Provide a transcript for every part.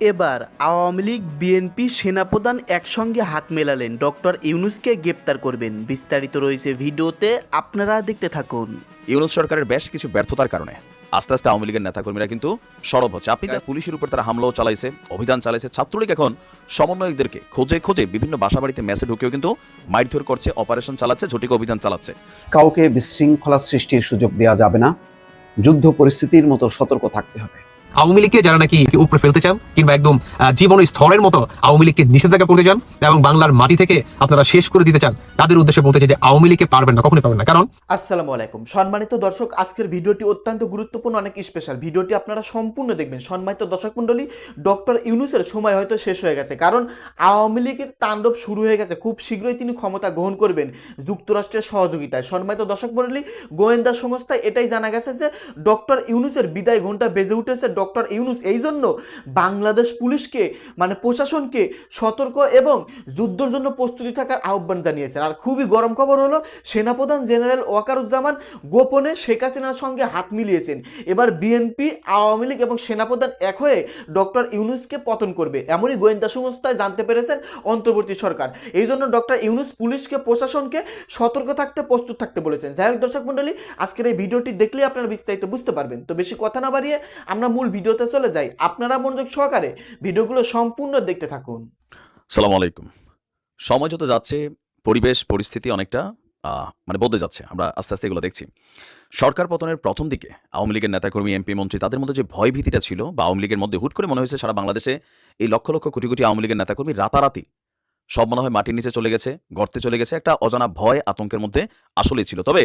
এবার আওয়ামী লীগ বিএনপি সেনাপ্রধান একসঙ্গে হাত মেলালেন। ডক্টর ইউনুসকে গ্রেপ্তার করবেন। বিস্তারিত রয়েছে ভিডিওতে আপনারা দেখতে থাকুন। ইউনুস সরকারের বেশ কিছু ব্যর্থতার কারণে আস্তে আস্তে আওয়ামী লীগের নেতাকর্মীরা কিন্তু সরব হচ্ছে। আপনি যা পুলিশের উপর তারা হামলাও চালাইছে অভিযান চালাইছে ছাত্রলীগ এখন সমন্বয়কদেরকে খোঁজে খোঁজে বিভিন্ন বাসা বাড়িতে মেসে ঢুকেও কিন্তু মারধর করছে অপারেশন চালাচ্ছে ঝটিকা অভিযান চালাচ্ছে। কাউকে বিশৃঙ্খলা সৃষ্টির সুযোগ দেওয়া যাবে না। যুদ্ধ পরিস্থিতির মতো সতর্ক থাকতে হবে। আওয়ামী লীগকে যারা নাকি উপরে ফেলতে চান কিংবা একদম জীবন স্থলের মতো আওয়ামী লীগকে নিষেধাজ্ঞা করতে চান এবং বাংলার মাটি থেকে আপনারা শেষ করে দিতে চান, তাদের উদ্দেশ্যে বলতে চাই যে আওয়ামী লীগকে পারবেন না, কখনোই পারবেন না। কারণ আসসালামু আলাইকুম। সম্মানিত দর্শক, আজকের ভিডিওটি অত্যন্ত গুরুত্বপূর্ণ, অনেক স্পেশাল ভিডিওটি আপনারা সম্পূর্ণ দেখবেন। সম্মানিত দর্শক মণ্ডলী, ডক্টর ইউনুসের সময় হয়তো শেষ হয়ে গেছে, কারণ আওয়ামী লীগের তাণ্ডব শুরু হয়ে গেছে। খুব শীঘ্রই তিনি ক্ষমতা গ্রহণ করবেন যুক্তরাষ্ট্রের সহযোগিতায়। সম্মানিত দর্শক মণ্ডলী, গোয়েন্দা সংস্থায় এটাই জানা গেছে যে, ডক্টর ইউনুসের বিদায় ঘণ্টা বেজে উঠেছে ডক্টর ইউনুস, এই জন্য বাংলাদেশ পুলিশকে মানে প্রশাসনকে সতর্ক এবং যুদ্ধের জন্য প্রস্তুতি থাকার আহ্বান জানিয়েছেন। আর খুবই গরম খবর হলো, সেনাপ্রধান জেনারেল ওয়াকারুজ্জামান গোপনে শেখ হাসিনার সঙ্গে হাত মিলিয়েছেন। এবার বিএনপি, আওয়ামী লীগ এবং সেনাপ্রধান এক হয়ে ডক্টর ইউনুসকে পতন করবে। এমনই গোয়েন্দা সংস্থায় জানতে পেরেছেন অন্তর্বর্তী সরকার। এই জন্য ডক্টর ইউনুস পুলিশকে, প্রশাসনকে সতর্ক থাকতে, প্রস্তুত থাকতে বলেছেন। যাই হোক দর্শক মণ্ডলী, আজকের এই ভিডিওটি দেখলেই আপনারা বিস্তারিত বুঝতে পারবেন। তো বেশি কথা না বাড়িয়ে আমরা মূল ভিডিওতে চলে যাই। আপনারা মনোযোগ সহকারে ভিডিওগুলো সম্পূর্ণ দেখতে থাকুন। সালাম আলাইকুম। সময় যত যাচ্ছে, পরিবেশ, পরিস্থিতি অনেকটা মানে বদলে যাচ্ছে। আমরা আস্তে আস্তে এগুলো দেখছি। সরকার পতনের প্রথম দিকে আওয়ামী লীগের নেতাকর্মী, এমপি, মন্ত্রী, তাদের মধ্যে যে ভয় ভীতিটা ছিল বা আওয়ামী লীগের মধ্যে হুট করে মনে হয়েছে সারা বাংলাদেশে এই লক্ষ লক্ষ কোটি কোটি আওয়ামী লীগের নেতাকর্মী রাতারাতি সব মনে হয় মাটির নিচে চলে গেছে, গর্তে চলে গেছে। একটা অজানা ভয় আতঙ্কের মধ্যে আসলেই ছিল। তবে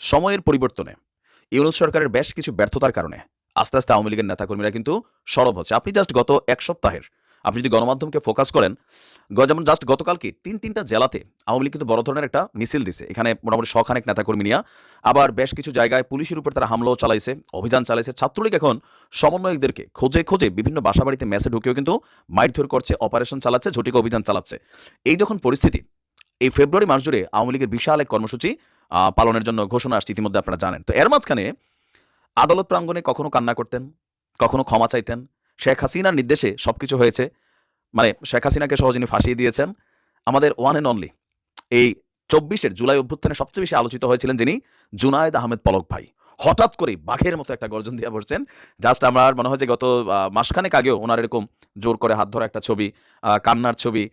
সময়ের পরিবর্তনে ইউনুস সরকারের বেশ কিছু ব্যর্থতার কারণে আস্তে আস্তে আওয়ামী লীগের নেতাকর্মীরা কিন্তু সরব হচ্ছে। আপনি জাস্ট গত এক সপ্তাহের আপনি যদি গণমাধ্যমকে ফোকাস করেন যেমন জাস্ট গতকালকে তিন তিনটা জেলাতে আওয়ামী লীগ কিন্তু বড় ধরনের একটা মিছিল দিছে। এখানে মোটামুটি শখানেক নেতাকর্মী নিয়ে। আবার বেশ কিছু জায়গায় পুলিশের উপর তারা হামলাও চালাইছে, অভিযান চালাইছে। ছাত্রলীগ এখন সমন্বয়কদেরকে খোঁজে খোঁজে বিভিন্ন বাসাবাড়িতে মেসে ঢুকেও কিন্তু মারধর করছে অপারেশন চালাচ্ছে, ঝটিকা অভিযান চালাচ্ছে। এই যখন পরিস্থিতি, এই ফেব্রুয়ারি মাস জুড়ে আওয়ামী লীগের বিশাল এক কর্মসূচি পালনের জন্য ঘোষণা আসছে ইতিমধ্যে আপনারা জানেন। তো এর মাঝখানে আদালত প্রাঙ্গণে কখনো কান্না করতেন, কখনো ক্ষমা চাইতেন। শেখ হাসিনার নির্দেশে সবকিছু হয়েছে। মানে শেখ হাসিনাকে সহজিনী ফাঁসিয়ে দিয়েছেন, আমাদের ওয়ান অ্যান্ড অনলি এই চব্বিশের জুলাই অভ্যুত্থানে সবচেয়ে বেশি আলোচিত হয়েছিলেন যিনি জুনায়েদ আহমেদ পলক ভাই। হঠাৎ করে বাঘের মতো একটা গর্জন দিয়ে বসছেন। জাস্ট আমার মনে হয় যে গত মাসখানেক আগেও ওনার এরকম জোর করে হাত ধরা একটা ছবি কান্নার ছবি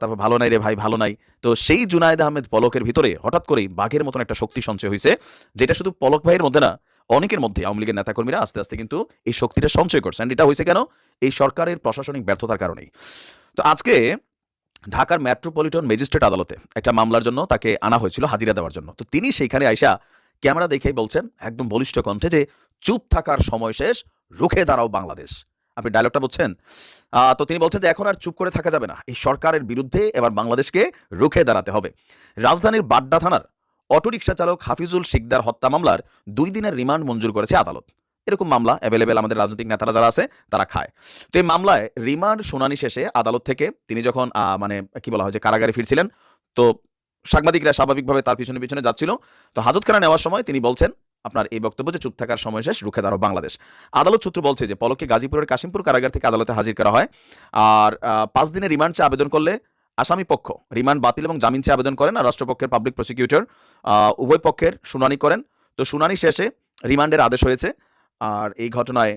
তারপর ভালো নাই রে ভাই, ভালো নাই। তো সেই জুনায়েদ আহমেদ পলকের ভিতরে হঠাৎ করেই বাঘের মতন একটা শক্তি সঞ্চয় হয়েছে যেটা শুধু পলক ভাইয়ের মধ্যে না অনেকের মধ্যে আওয়ামী লীগের নেতাকর্মীরা আস্তে আস্তে কিন্তু এই শক্তিটা সঞ্চয় করছেন এটা হয়েছে কেন? এই সরকারের প্রশাসনিক ব্যর্থতার কারণেই। তো আজকে ঢাকার মেট্রোপলিটন ম্যাজিস্ট্রেট আদালতে একটা মামলার জন্য তাকে আনা হয়েছিল হাজিরা দেওয়ার জন্য। তো তিনি সেইখানে আইসা ক্যামেরা দেখেই বলছেন, একদম বলিষ্ঠ কণ্ঠে যে, চুপ থাকার সময় শেষ, রুখে দাঁড়াও বাংলাদেশ। আপনি ডায়লগটা বলছেন তো তিনি বলছেন যে, এখন আর চুপ করে থাকা যাবে না। এই সরকারের বিরুদ্ধে এবার বাংলাদেশকে রুখে দাঁড়াতে হবে। রাজধানীর বাড্ডা থানার অটোরিকশা চালক হাফিজুল শিকদার হত্যা মামলার দুই দিনের রিমান্ড মঞ্জুর করেছে আদালত। এরকম মামলা অ্যাভেলেবেল আমাদের রাজনৈতিক নেতারা যারা আছে, তারা খায়। তো এই মামলায় রিমান্ড শুনানি শেষে আদালত থেকে তিনি যখন মানে কি বলা হয় যে কারাগারে ফিরছিলেন, তো সাংবাদিকরা স্বাভাবিকভাবে তার পিছনে পিছনে যাচ্ছিল। তো হাজতখানা নেওয়ার সময় তিনি বলছেন, আপনার এই বক্তব্য যে চুপ থাকার সময় শেষ, রুখে দাঁড়াও বাংলাদেশ। আদালত সূত্র বলছে যে পলককে গাজীপুরের কাশিমপুর কারাগার থেকে আদালতে হাজির করা হয়। আর পাঁচ দিনের রিমান্ড চেয়ে আবেদন করলে আসামি পক্ষ রিমান্ড বাতিল এবং জামিন চেয়ে আবেদন করেন আর রাষ্ট্রপক্ষের পাবলিক প্রসিকিউটর উভয় পক্ষের শুনানি করেন। তো শুনানি শেষে রিমান্ডের আদেশ হয়েছে আর এই ঘটনায়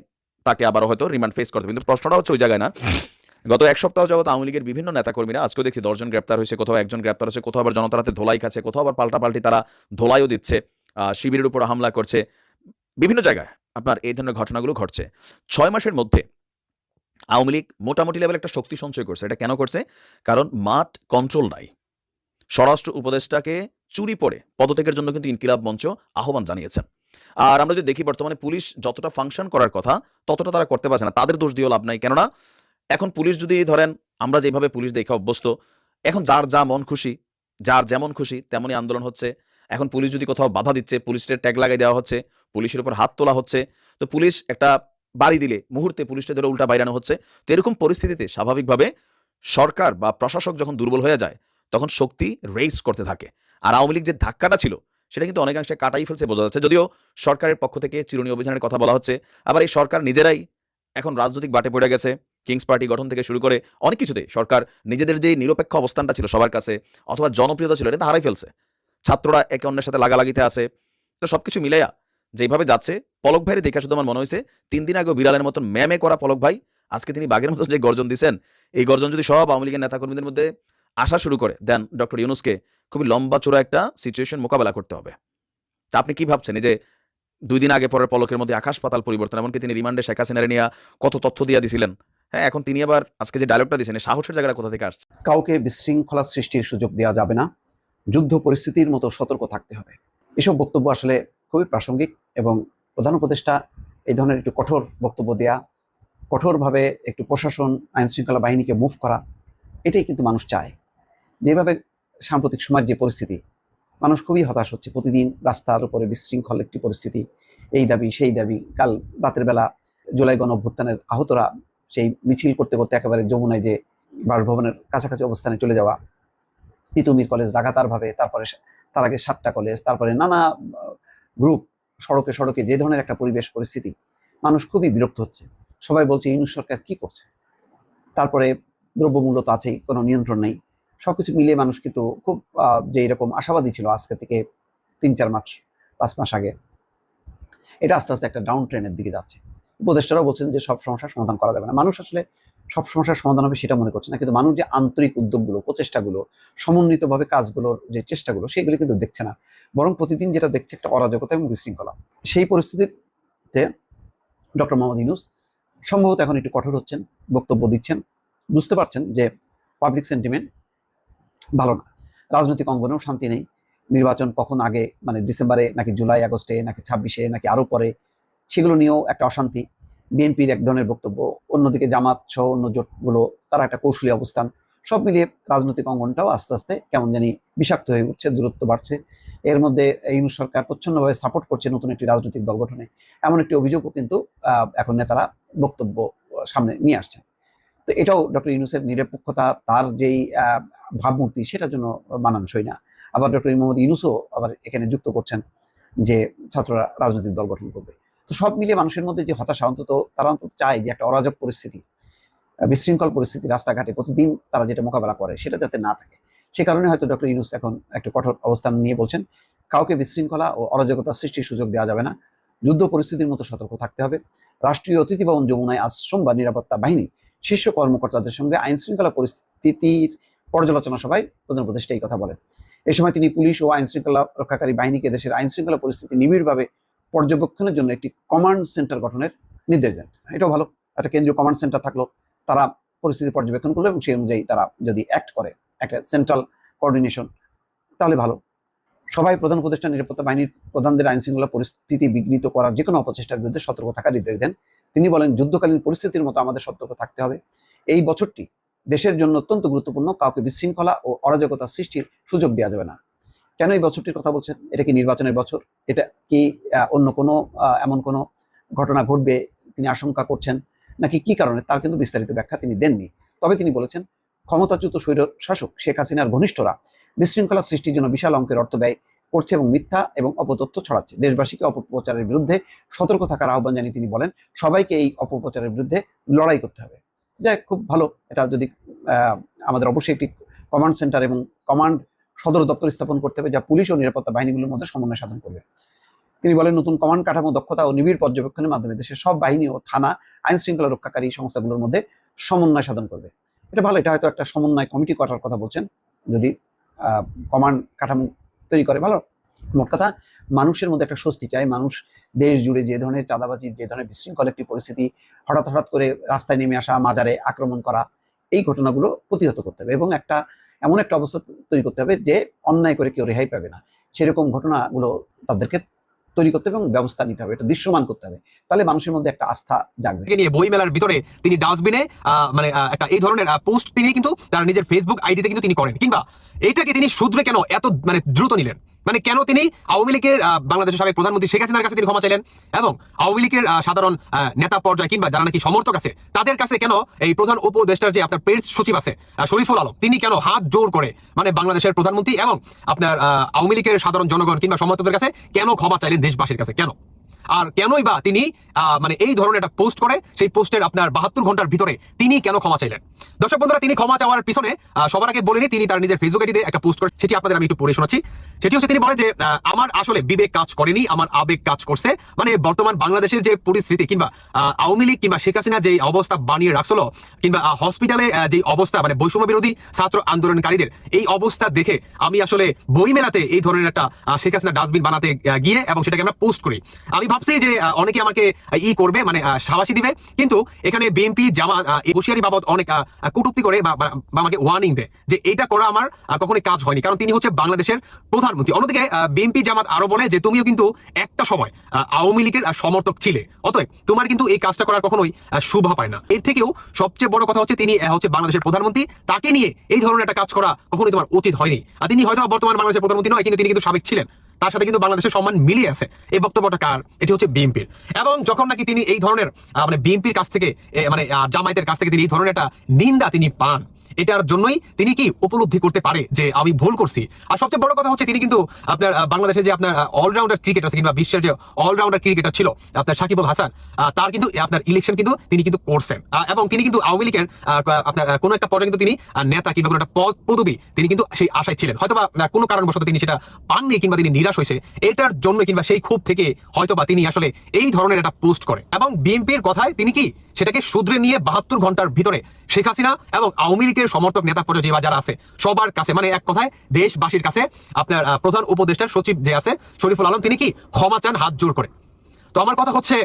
তাকে আবারও হয়তো রিমান্ড ফেস করতে কিন্তু প্রশ্নটা হচ্ছে ওই জায়গায় না। গত এক সপ্তাহ যাবত আওয়ামী লীগের বিভিন্ন নেতাকর্মীরা, আজকেও দেখছি দশজন গ্রেপ্তার হয়েছে, কোথাও একজন গ্রেপ্তার হয়েছে, কোথাও আবার জনতার হাতে ধোলাই খাচ্ছে, কোথাও আবার পাল্টাপাল্টি তারা ধোলাইও দিচ্ছে শিবিরের উপর হামলা করছে। বিভিন্ন জায়গায় আপনার এই ধরনের ঘটনাগুলো ঘটছে। ছয় মাসের মধ্যে আওয়ামী লীগ মোটামুটি লেভেল একটা শক্তি সঞ্চয় করছে। এটা কেন করছে? কারণ মাঠ কন্ট্রোল নাই। স্বরাষ্ট্র উপদেষ্টাকে চুরি পড়ে পদত্যাগের জন্য কিন্তু ইনকিলাব মঞ্চ আহ্বান জানিয়েছেন আর আমরা যদি দেখি বর্তমানে পুলিশ যতটা ফাংশন করার কথা, ততটা তারা করতে পারছে না। তাদের দোষ দিয়েও লাভ নাই। কেননা, এখন পুলিশ যদি ধরেন, আমরা যেভাবে পুলিশ দেখে অভ্যস্ত, এখন যার যা মন খুশি, যার যেমন খুশি, তেমনই আন্দোলন হচ্ছে। এখন পুলিশ যদি কোথাও বাধা দিচ্ছে, পুলিশের ট্যাগ লাগাই দেওয়া হচ্ছে, পুলিশের উপর হাত তোলা হচ্ছে, তো পুলিশ একটা বাড়ি দিলে মুহূর্তে পুলিশটা ধরে উল্টা বাইরানো হচ্ছে। তো এরকম পরিস্থিতিতে স্বাভাবিকভাবে সরকার বা প্রশাসক যখন দুর্বল হয়ে যায়, তখন শক্তি রেইস করতে থাকে। আর আওয়ামী লীগ যে ধাক্কাটা ছিল, সেটা কিন্তু অনেকাংশে কাটাই ফেলছে বোঝা যাচ্ছে। যদিও সরকারের পক্ষ থেকে চিরুনি অভিযানের কথা বলা হচ্ছে, আবার এই সরকার নিজেরাই এখন রাজনৈতিক বাটে পড়ে গেছে। কিংস পার্টি গঠন থেকে শুরু করে অনেক কিছুতে সরকার নিজেদের যে নিরপেক্ষ অবস্থানটা ছিল সবার কাছে, অথবা জনপ্রিয়তা ছিল, এটা হারাই ফেলছে। ছাত্ররা একে অন্যের সাথে লাগালাগিতে আছে। তো সবকিছু মিলাইয়া যেভাবে যাচ্ছে, পলক ভাইয়ের দেখা শুধু আমার মনে হয়েছে তিন দিন আগে বিড়ালের মতন ম্যামে করা পলক ভাই, আজকে তিনি বাঘের মতো যে গর্জন দিচ্ছেন এই গর্জন যদি সব আওয়ামী লীগের নেতাকর্মীদের মধ্যে আসা শুরু করে, দেন ডক্টর ইউনুসকে খুবই লম্বা চূড়া একটা সিচুয়েশন মোকাবেলা করতে হবে। তা আপনি কি ভাবছেন? এই যে দুই দিন আগে পরের পলকের মধ্যে আকাশ পাতাল পরিবর্তন, এমনকি তিনি রিমান্ডে শেখ হাসিনারে নিয়ে কত তথ্য দিয়ে দিছিলেন। হ্যাঁ এখন তিনি আবার আজকে যে ডায়লগটা দিয়েছেন সাহসের জায়গাটা কোথা থেকে আসছে? কাউকে বিশৃঙ্খলা সৃষ্টির সুযোগ দেওয়া যাবে না। যুদ্ধ পরিস্থিতির মতো সতর্ক থাকতে হবে। এসব বক্তব্য আসলে খুবই প্রাসঙ্গিক এবং প্রধান উপদেষ্টা এই ধরনের একটু কঠোর বক্তব্য দেয়া, কঠোরভাবে একটু প্রশাসন আইন শৃঙ্খলা বাহিনীকে মুভ করা, এটাই কিন্তু মানুষ চায়। যেভাবে সাম্প্রতিক সময়ের যে পরিস্থিতি, মানুষ খুবই হতাশ হচ্ছে। প্রতিদিন রাস্তার উপরে বিশৃঙ্খল একটি পরিস্থিতি, এই দাবি, সেই দাবি, কাল রাতের বেলা জুলাই গণ অভ্যুত্থানের আহতরা সেই মিছিল করতে করতে একেবারে যমুনায় যে বাসভবনের কাছাকাছি অবস্থানে চলে যাওয়া, তিতুমির কলেজ লাগাতারভাবে, তারপরে তার আগে সাতটা কলেজ তারপরে নানা গ্রুপ সড়কে সড়কে যে ধরনের একটা পরিবেশ, পরিস্থিতি, মানুষ খুবই বিরক্ত হচ্ছে। সবাই বলছে ইউনুস সরকার কি করছে? তারপরে দ্রব্যমূল্য তো আছেই, কোনো নিয়ন্ত্রণ নেই। সবকিছু মিলিয়ে মানুষ কিন্তু খুব যে এরকম আশাবাদী ছিল আজকে থেকে তিন চার মাস, পাঁচ মাস আগে। এটা আস্তে আস্তে একটা ডাউন ট্রেনের দিকে যাচ্ছে। উপদেষ্টারাও বলছেন যে সব সমস্যার সমাধান করা যাবে না। মানুষ আসলে সব সমস্যার সমাধান হবে সেটা মনে করছে না। কিন্তু মানুষ যে আন্তরিক উদ্যোগগুলো, প্রচেষ্টাগুলো, সমন্বিতভাবে কাজগুলোর যে চেষ্টাগুলো, সেগুলো কিন্তু দেখছে না। বরং প্রতিদিন যেটা দেখছে একটা অরাজকতা এবং বিশৃঙ্খলা। সেই পরিস্থিতিতে ডক্টর মোহাম্মদ ইউনুস সম্ভবত এখন একটু কঠোর হচ্ছেন, বক্তব্য দিচ্ছেন। বুঝতে পারছেন যে পাবলিক সেন্টিমেন্ট ভালো না। রাজনৈতিক অঙ্গনেও শান্তি নেই। নির্বাচন কখন আগে মানে ডিসেম্বরে, নাকি জুলাই, আগস্টে, নাকি ছাব্বিশে, নাকি আরও পরে, সেগুলো নিয়েও একটা অশান্তি। বিএনপির এক ধরনের বক্তব্য, অন্যদিকে জামাত সহ অন্য জোটগুলো, তারা একটা কৌশলী অবস্থান। সব মিলিয়ে রাজনৈতিক অঙ্গনটাও আস্তে আস্তে কেমন জানি বিষাক্ত হয়ে উঠছে, দূরত্ব বাড়ছে। এর মধ্যে ইউনুস সরকার প্রচ্ছন্নভাবে সাপোর্ট করছে নতুন একটি রাজনৈতিক দল গঠনে। এমন একটি অভিযোগও কিন্তু এখন নেতারা বক্তব্য সামনে নিয়ে আসছে তো এটাও ডক্টর ইউনুসের নিরপেক্ষতা, তার যেই ভাবমূর্তি, সেটার জন্য মানানসই না। আবার ডক্টর মোহাম্মদ ইউনুসও আবার এখানে যুক্ত করছেন যে ছাত্ররা রাজনৈতিক দল গঠন করবে। তো সব মিলিয়ে মানুষের মধ্যে যে হতাশা অন্তত, তারা অন্তত চায় যে একটা অরাজক পরিস্থিতি বিশৃঙ্খল পরিস্থিতি রাস্তাঘাটে প্রতিদিন তারা যেটা মোকাবেলা করে সেটা যাতে না থাকে। সে কারণে হয়তো ডক্টর ইউনুস এখন একটা কঠোর অবস্থান নিয়ে বলছেন, কাউকে বিশৃঙ্খলা ও অরাজকতা সৃষ্টির সুযোগ দেওয়া যাবে না। যুদ্ধ পরিস্থিতির মতো সতর্ক থাকতে হবে। রাষ্ট্রীয় অতিথি ভবন যমুনায় আজ সোমবার নিরাপত্তা বাহিনী শীর্ষ কর্মকর্তাদের সঙ্গে আইন শৃঙ্খলা পরিস্থিতির পর্যালোচনা সভায় প্রধান উপদেষ্টা এই কথা বলেন। এ সময় তিনি পুলিশ ও আইন শৃঙ্খলা রক্ষাকারী বাহিনীকে দেশের আইন শৃঙ্খলা পরিস্থিতি নিবিড়ভাবে পর্যবেক্ষণের জন্য একটি কমান্ড সেন্টার গঠনের নির্দেশ দেন। এটাও ভালো। একটা কেন্দ্রীয় কমান্ড সেন্টার থাকল, তারা পরিস্থিতি পর্যবেক্ষণ করল এবং সেই অনুযায়ী তারা যদি অ্যাক্ট করে, একটা সেন্ট্রাল কোঅর্ডিনেশন তাহলে ভালো। সবাই প্রধান উপদেষ্টা নিরাপত্তা বাহিনীর প্রধানদের আইন শৃঙ্খলা পরিস্থিতি বিঘ্নিত করার যে কোনো অপচেষ্টার বিরুদ্ধে সতর্ক থাকার নির্দেশ দেন। তিনি বলেন, যুদ্ধকালীন পরিস্থিতির মতো আমাদের সতর্ক থাকতে হবে। এই বছরটি দেশের জন্য অত্যন্ত গুরুত্বপূর্ণ, কাউকে বিশৃঙ্খলা ও অরাজকতা সৃষ্টির সুযোগ দেওয়া যাবে না। কেন এই বছরটির কথা বলছেন? এটা কি নির্বাচনের বছর? এটা কি অন্য কোনো এমন কোনো ঘটনা ঘটবে তিনি আশঙ্কা করছেন? নাকি কি কারণে? তার কিন্তু বিস্তারিত ব্যাখ্যা তিনি দেননি। তবে তিনি বলেছেন, ক্ষমতাচ্যুত স্বৈর শাসক শেখ হাসিনার ঘনিষ্ঠরা বিশৃঙ্খলা সৃষ্টির জন্য বিশাল অঙ্কের অর্থ ব্যয় করছে এবং মিথ্যা এবং অপতথ্য ছড়াচ্ছে। দেশবাসীকে অপপ্রচারের বিরুদ্ধে সতর্ক থাকার আহ্বান জানিয়ে তিনি বলেন, সবাইকে এই অপপ্রচারের বিরুদ্ধে লড়াই করতে হবে। যাই খুব ভালো। এটা যদি আমাদের অবশ্যই একটি কমান্ড সেন্টার এবং কমান্ড সদর দপ্তর স্থাপন করতে হবে, যা পুলিশ ও নিরাপত্তা বাহিনীগুলোর মধ্যে সমন্বয় সাধন করবে। তিনি বলেন, নতুন কমান্ড কাঠামো দক্ষতা ও নিবিড় পর্যবেক্ষণের মাধ্যমে দেশের সব বাহিনী ও থানা আইন শৃঙ্খলা রক্ষাকারী সংস্থাগুলোর মধ্যে সমন্বয় সাধন করবে। এটা ভালো, এটা হয়তো একটা সমন্বয় কমিটি করার কথা বলছেন। যদি কমান্ড কাঠামো তৈরি করে, ভালো? মোট কথা, মানুষের মধ্যে একটা স্বস্তি চায় মানুষ দেশ জুড়ে যে ধরনের চাঁদাবাজি, যে ধরনের বিশৃঙ্খল একটি পরিস্থিতি, হঠাৎ হঠাৎ করে রাস্তায় নেমে আসা, মাজারে আক্রমণ করা, এই ঘটনাগুলো প্রতিহত করতে হবে। এবং একটা এমন একটা অবস্থা তৈরি করতে হবে যে অন্যায় করে কেউ রেহাই পাবে না। সেরকম ঘটনাগুলো তাদেরকে তৈরি করতে হবে এবং ব্যবস্থা নিতে হবে, এটা দৃশ্যমান করতে হবে। তাহলে মানুষের মধ্যে একটা আস্থা জাগবে। নিয়ে বই মেলার ভিতরে তিনি ডাস্টবিনে মানে একটা এই ধরনের পোস্ট তিনি কিন্তু তার নিজের ফেসবুক আইডিতে কিন্তু তিনি করেন। কিংবা এটাকে তিনি শুধরে কেন এত মানে দ্রুত নিলেন? মানে কেন তিনি আওয়ামী লীগের বাংলাদেশের সাবেক প্রধানমন্ত্রী শেখ হাসিনার কাছে তিনি ক্ষমা চাইলেন এবং আওয়ামী লীগের সাধারণ নেতা পর্যায়ে কিংবা যারা নাকি সমর্থক আছে, তাদের কাছে কেন এই প্রধান উপদেষ্টার যে আপনার প্রেস সচিব আছে শরীফুল আলম, তিনি কেন হাত জোর করে মানে বাংলাদেশের প্রধানমন্ত্রী এবং আপনার আওয়ামী লীগের সাধারণ জনগণ কিংবা সমর্থকদের কাছে কেন ক্ষমা চাইলেন দেশবাসীর কাছে? কেন? আর কেনই বা তিনি মানে এই ধরনের একটা পোস্ট করে, সেই পোস্টের আপনার বাহাত্তর ঘণ্টার ভিতরে তিনি কেন ক্ষমা চাইলেন? দর্শক বন্ধুরা, তিনি ক্ষমা চাওয়ার পিছনে সবার আগে বলেনি তিনি তার নিজের ফেসবুক আইডিতে একটা পোস্ট করে সেটি আপনাদের আমি একটু পড়ে শোনাচ্ছি। সেটি হচ্ছে তিনি বলে যে আমার আসলে বিবেক কাজ করেনি, আমার আবেগ কাজ করছে। মানে বর্তমান বাংলাদেশের যে পরিস্থিতি, কিংবা আওয়ামী লীগ কিংবা শেখ হাসিনা যে অবস্থা বানিয়ে রাখছিল, কিংবা হসপিটালে যে অবস্থা মানে বৈষম্য বিরোধী ছাত্র আন্দোলনকারীদের, এই অবস্থা দেখে আমি আসলে বই মেলাতে এই ধরনের একটা শেখ হাসিনা ডাস্টবিন বানাতে গিয়ে এবং সেটাকে আমরা পোস্ট করি। আমি ভাবছি যে অনেকে আমাকে ই করবে মানে সাবাসী দিবে। কিন্তু এখানে বিএনপি জামা হুঁশিয়ারি বাবদ অনেক কটূক্তি করে বা আমাকে ওয়ার্নিং দেয় যে, এটা করা আমার কখনোই কাজ হয়নি। কারণ তিনি হচ্ছে বাংলাদেশের প্রধানমন্ত্রী। অন্যদিকে বিএনপি, জামাত আরও বলে যে, তুমিও কিন্তু একটা সময় আওয়ামী লীগের সমর্থক ছিলে। অতএব তোমার কিন্তু এই কাজটা করার কখনোই শোভা পায় না। এর থেকেও সবচেয়ে বড় কথা হচ্ছে, তিনি হচ্ছে বাংলাদেশের প্রধানমন্ত্রী। তাকে নিয়ে এই ধরনের একটা কাজ করা কখনোই তোমার উচিত হয়নি। আর তিনি হয়তো বর্তমান বাংলাদেশের প্রধানমন্ত্রী নয়, কিন্তু তিনি কিন্তু সাবেক ছিলেন। তার সাথে কিন্তু বাংলাদেশের সম্মান মিলিয়ে আছে। এই বক্তব্যটা কার? এটি হচ্ছে বিএনপির। এবং যখন নাকি তিনি এই ধরনের মানে বিএনপির কাছ থেকে মানে জামায়াতের কাছ থেকে তিনি এই ধরনের একটা নিন্দা তিনি পান এটার জন্যই তিনি কি উপলব্ধি করতে পারে যে আমি ভুল করছি? আর সবচেয়ে বড় কথা হচ্ছে তিনি কিন্তু আপনার বাংলাদেশে যে আপনার অলরাউন্ডার ক্রিকেট আছে কিংবা বিশ্বের যে অলরাউন্ডার ক্রিকেটার ছিল, আপনার সাকিবুল হাসান তার কিন্তু, আপনার ইলেকশন কিন্তু তিনি কিন্তু করছেন। এবং তিনি কিন্তু আওয়ামী লীগের আপনার কোনো একটা পর্যায়ে কিন্তু তিনি নেতা কিংবা কোনো একটা পদ পদবি তিনি কিন্তু সেই আশায় ছিলেন। হয়তোবা কোনো কারণবশত তিনি সেটা পাননি কিংবা তিনি নিরাশ হয়েছে। এটার জন্য কিংবা সেই ক্ষোভ থেকে হয়তোবা তিনি আসলে এই ধরনের একটা পোস্ট করে এবং বিএনপির কথায় তিনি কি সেটাকে শুধরে নিয়ে বাহাত্তর ঘণ্টার ভিতরে শেখ হাসিনা এবং আওয়ামী লীগের সমর্থক নেতা পর্যায়ে বা যারা আছে, সবার কাছে মানে এক কথায় দেশবাসীর কাছে আপনার প্রধান উপদেষ্টার সচিব যে আছে, শরীফুল আলম, তিনি কি ক্ষমা চান, হাত জোর করে? তো আমার কথা হচ্ছে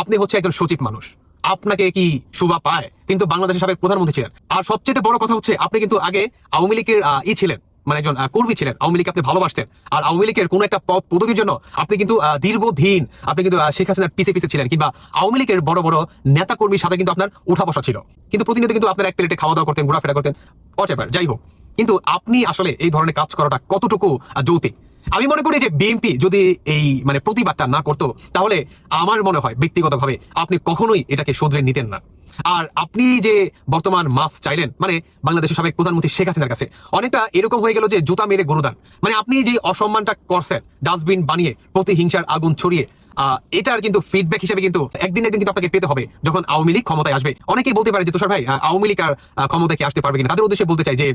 আপনি হচ্ছে একজন সচিব মানুষ। আপনাকে কি শুভা পায়? কিন্তু বাংলাদেশের সাবেক প্রধানমন্ত্রী ছিলেন। আর সবচেয়ে বড় কথা হচ্ছে, আপনি কিন্তু আগে আওয়ামী লীগের ই ছিলেন। মানে একজন কর্মী ছিলেন আওয়ামী লীগ আপনি ভালোবাসতেন। আর আওয়ামী লীগের কোনো একটা পদ পদবীর জন্য আপনি কিন্তু দীর্ঘদিন আপনি কিন্তু শেখ হাসিনার পিছে পিছে ছিলেন কিংবা আওয়ামী লীগের বড় বড় নেতা কর্মীর সাথে কিন্তু আপনার উঠা বসা ছিল। কিন্তু প্রতিনিয়ত কিন্তু আপনার এক প্লেটে খাওয়া দাওয়া করতেন ঘোরাফেরা করতেন হোয়াট যাই হোক। কিন্তু আপনি আসলে এই ধরনের কাজ করাটা কতটুকু আহ, যৌক্তিক? আমি মনে করি যে বিএনপি যদি এই মানে প্রতিবাদটা না করতো, তাহলে আমার মনে হয় ব্যক্তিগতভাবে আপনি কখনোই এটাকে শুধরে নিতেন না। আর আপনি যে বর্তমান মাফ চাইলেন মানে বাংলাদেশের সাবেক প্রধানমন্ত্রী শেখ হাসিনার কাছে, অনেকটা এরকম হয়ে গেল যে জুতা মেরে গরুদান। মানে আপনি যে অসম্মানটা করছেন, ডাস্টবিন বানিয়ে প্রতিহিংসার আগুন ছড়িয়ে এটার কিন্তু ফিডব্যাক হিসেবে কিন্তু একদিন একদিন কিন্তু আপনাকে পেতে হবে যখন আওয়ামী লীগ ক্ষমতায় আসবে। অনেকেই বলতে পারে যে, তুষার ভাই আওয়ামী লীগ আর ক্ষমতায় কি আসতে পারবে কিনা? তাদের উদ্দেশ্যে বলতে চাই যে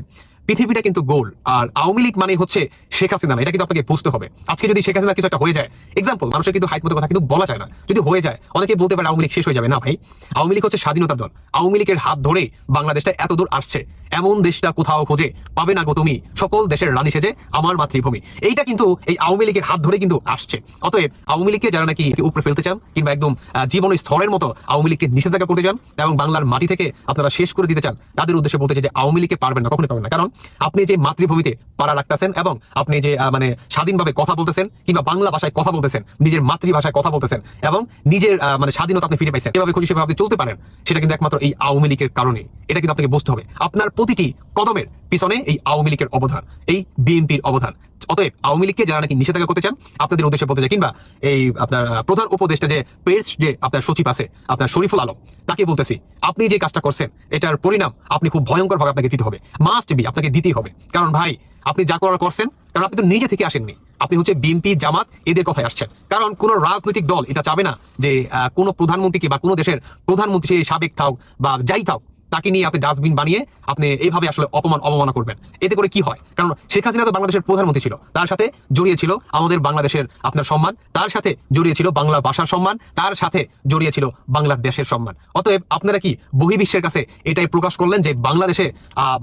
পৃথিবীটা কিন্তু গোল। আর আওয়ামী লীগ মানে হচ্ছে শেখ হাসিনা, এটা কিন্তু আপনাকে বুঝতে হবে। আজকে যদি শেখ হাসিনা কিছু একটা হয়ে যায় এক্সাম্পল মানুষের কিন্তু হাইট মতো কথা কিন্তু বলা যায় না। যদি হয়ে যায় অনেকে বলতে পারে আওয়ামী লীগ শেষ হয়ে যাবে। না ভাই, আওয়ামী লীগ হচ্ছে স্বাধীনতার দল। আওয়ামী লীগের হাত ধরে বাংলাদেশটা এত দূর আসছে। এমন দেশটা কোথাও খোঁজে পাবে না গো তুমি। সকল দেশের রানী সেজে আমার মাতৃভূমি। এইটা কিন্তু এই আওয়ামী লীগের হাত ধরে কিন্তু আসছে। অতএব আওয়ামী লীগকে যারা নাকি উপরে ফেলতে চান, কিংবা একদম জীবন স্তরের মতো আওয়ামী লীগকে নিষেধাজ্ঞা করতে চান, এবং বাংলার মাটি থেকে আপনারা শেষ করে দিতে চান, তাদের উদ্দেশ্যে বলতে চাই যে আওয়ামী লীগকে পারবেন না, কখনোই পাবেন না। কারণ আপনি যে মাতৃভূমিতে পাড়া রাখতেছেন এবং আপনি যে মানে স্বাধীনভাবে কথা বলতেছেন কিংবা বাংলা ভাষায় কথা বলতেছেন, নিজের মাতৃভাষায় কথা বলতেছেন এবং নিজের মানে স্বাধীনতা আপনি ফিরে পাইছেন কীভাবে খুশি সেভাবে আপনি চলতে পারেন, সেটা কিন্তু একমাত্র এই আওয়ামী লীগের কারণে এটা কিন্তু আপনাকে বুঝতে হবে। আপনার প্রতিটি কদমের পিছনে এই আওয়ামী লীগের অবদান এই বিএনপির অবদান অতএব আওয়ামী লীগকে যারা নাকি নিষেধাজ্ঞা করতে চান, আপনাদের উদ্দেশ্যে বলতে চাই, কিংবা এই আপনার প্রধান উপদেষ্টা যে পেজ যে আপনার সচিব আছে, আপনার শরীফুল আলম, তাকে বলতেছি, আপনি যে কাজটা করছেন, এটার পরিণাম আপনি খুব ভয়ঙ্কর ভাবে আপনাকে দিতে হবে। মাস্ট বি আপনাকে দিতেই হবে। কারণ ভাই, আপনি যা করার করছেন, কারণ আপনি তো নিজে থেকে আসেননি। আপনি হচ্ছে বিএনপি, জামাত, এদের কথায় আসছেন। কারণ কোন রাজনৈতিক দল এটা চাবে না যে কোনো প্রধানমন্ত্রীকে বা কোনো দেশের প্রধানমন্ত্রী সে সাবেক থাক বা যাই থাক তাকে নিয়ে আপনি ডাস্টবিন বানিয়ে আপনি এইভাবে আসলে অপমান অবমাননা করবেন। এতে করে কি হয়? কারণ শেখ হাসিনা তো বাংলাদেশের প্রধানমন্ত্রী ছিল। তার সাথে জড়িয়ে ছিল আমাদের বাংলাদেশের আপনার সম্মান, তার সাথে জড়িয়ে ছিল বাংলা ভাষার সম্মান, তার সাথে জড়িয়ে ছিল বাংলাদেশের সম্মান। অতএব আপনারা কি বহির্বিশ্বের কাছে এটাই প্রকাশ করলেন যে বাংলাদেশে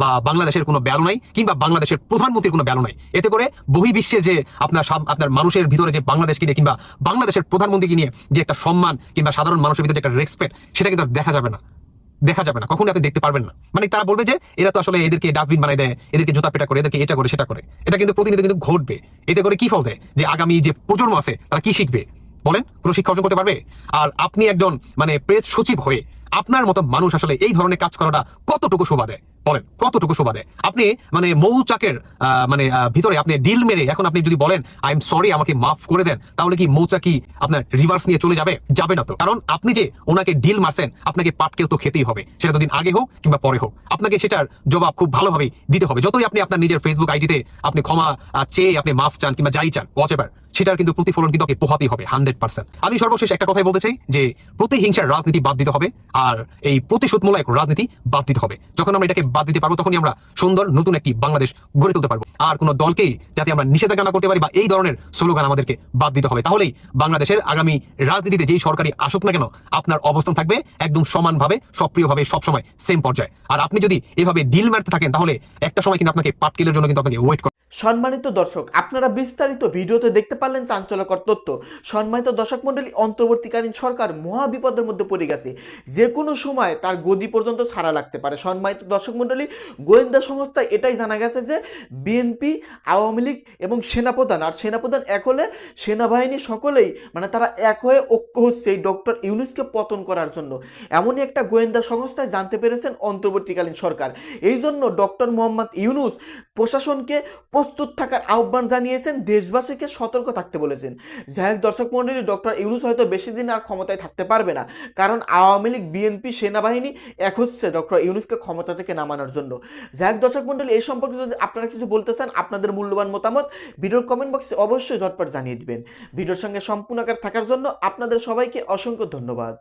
বা বাংলাদেশের কোনো ব্যালু নাই কিংবা বাংলাদেশের প্রধানমন্ত্রীর কোনো ব্যালো নাই? এতে করে বহির্বিশ্বের যে আপনার আপনার মানুষের ভিতরে যে বাংলাদেশকে নিয়ে কিংবা বাংলাদেশের প্রধানমন্ত্রীকে নিয়ে যে একটা সম্মান কিংবা সাধারণ মানুষের ভিতরে যে একটা রেসপেক্ট সেটা কিন্তু দেখা যাবে না। দেখা যাবে না কখনো আপনি দেখতে পারবেন না। মানে তারা বলবে যে, এরা তো আসলে এদেরকে ডাস্টবিন বানাই দেয়, এদেরকে জুতা পেটা করে, এদেরকে এটা করে, সেটা করে। এটা কিন্তু প্রতিনিধি কিন্তু ঘটবে। এতে করে কি ফল দেয়? যে আগামী যে প্রজন্ম আছে, তারা কি শিখবে? বলেন, কোনো শিক্ষা অর্জন করতে পারবে? আর আপনি একজন মানে প্রেস সচিব হয়ে, আপনার মতো মানুষ আসলে এই ধরনের কাজ করাটা কতটুকু শোভা দেয়? বলেন, কতটুকু সুবাদে? আপনি মানে মৌচাকের মানে ভিতরে আপনি ডিল মেরে এখন আপনি যদি বলেন, আই এম সরি, আমাকে মাফ করে দেন, তাহলে কি মৌচাকি আপনার রিভার্স নিয়ে চলে যাবে? যাবে না তো। কারণ আপনি যে ওনাকে ডিল মারছেন, আপনাকে পাটকেল তো খেতেই হবে। সেটা তো দিন আগে হোক কিংবা পরে হোক। আপনাকে সেটার জবাব খুব ভালোভাবে দিতে হবে। যতই আপনি আপনার নিজের ফেসবুক আইডিতে আপনি ক্ষমা চেয়ে আপনি মাফ চান কিংবা যাই চান ওয়াচ এভার সেটার কিন্তু প্রতিফলন কিন্তু পোহাতেই হবে হান্ড্রেড পার্সেন্ট আমি সর্বশেষ একটা কথাই বলতে চাই, যে প্রতিহিংসার রাজনীতি বাদ দিতে হবে, আর এই প্রতিশোধমূলক রাজনীতি বাদ দিতে হবে। যখন আমরা এটাকে বাদ দিতে পারব, তখনই আমরা সুন্দর নতুন একটি বাংলাদেশ গড়ে তুলতে পারব। আর কোনো দলকেই যাতে আমরা নিষেধাজ্ঞা না করতে পারি বা এই ধরনের স্লোগান আমাদেরকে বাদ দিতে হবে। তাহলেই বাংলাদেশের আগামী রাজনীতিতে যেই সরকারি আসুক না কেন, আপনার অবস্থান থাকবে একদম সমানভাবে, সক্রিয়ভাবে সবসময় সেম পর্যায়ে। আর আপনি যদি এভাবে ডিল মারতে থাকেন, তাহলে একটা সময় কিন্তু আপনাকে পাটকেলের জন্য কিন্তু আপনাকে ওয়েট সম্মানিত দর্শক, আপনারা বিস্তারিত ভিডিওতে দেখতে পারলেন চাঞ্চল্যকর তথ্য। সম্মানিত দর্শক মণ্ডলী, অন্তর্বর্তীকালীন সরকার মহা বিপদের মধ্যে পড়ে গেছে। যে কোনো সময় তার গদি পর্যন্ত ছাড়া লাগতে পারে। সম্মানিত দর্শক মণ্ডলী, গোয়েন্দা সংস্থা এটাই জানা গেছে যে বিএনপি, আওয়ামী লীগ এবং সেনাপ্রধান, আর সেনাপ্রধান এক হলে সেনাবাহিনী সকলেই মানে তারা এক হয়ে ঐক্য হচ্ছে এই ডক্টর ইউনুসকে পতন করার জন্য। এমনই একটা গোয়েন্দা সংস্থায় জানতে পেরেছেন অন্তর্বর্তীকালীন সরকার। এই জন্য ডক্টর মোহাম্মদ ইউনুস প্রশাসনকে প্রস্তুত থাকার আহ্বান জানিয়েছেন দেশবাসীকে সতর্ক থাকতে বলেছেন। যাই দর্শক মন্ডলী ডক্টর ইউনুস হয়তো বেশি দিন আর ক্ষমতায় থাকতে পারবে না, কারণ আওয়ামী লীগ, বিএনপি, সেনাবাহিনী এক হচ্ছে ডক্টর ইউনুসকে ক্ষমতা থেকে নামানোর জন্য। যাই দর্শক মন্ডলী এই সম্পর্কে যদি আপনারা কিছু বলতে চান, আপনাদের মূল্যবান মতামত ভিডিওর কমেন্ট বক্সে অবশ্যই ঝটপট জানিয়ে দিবেন। ভিডিওর সঙ্গে সম্পূর্ণ আকার থাকার জন্য আপনাদের সবাইকে অসংখ্য ধন্যবাদ।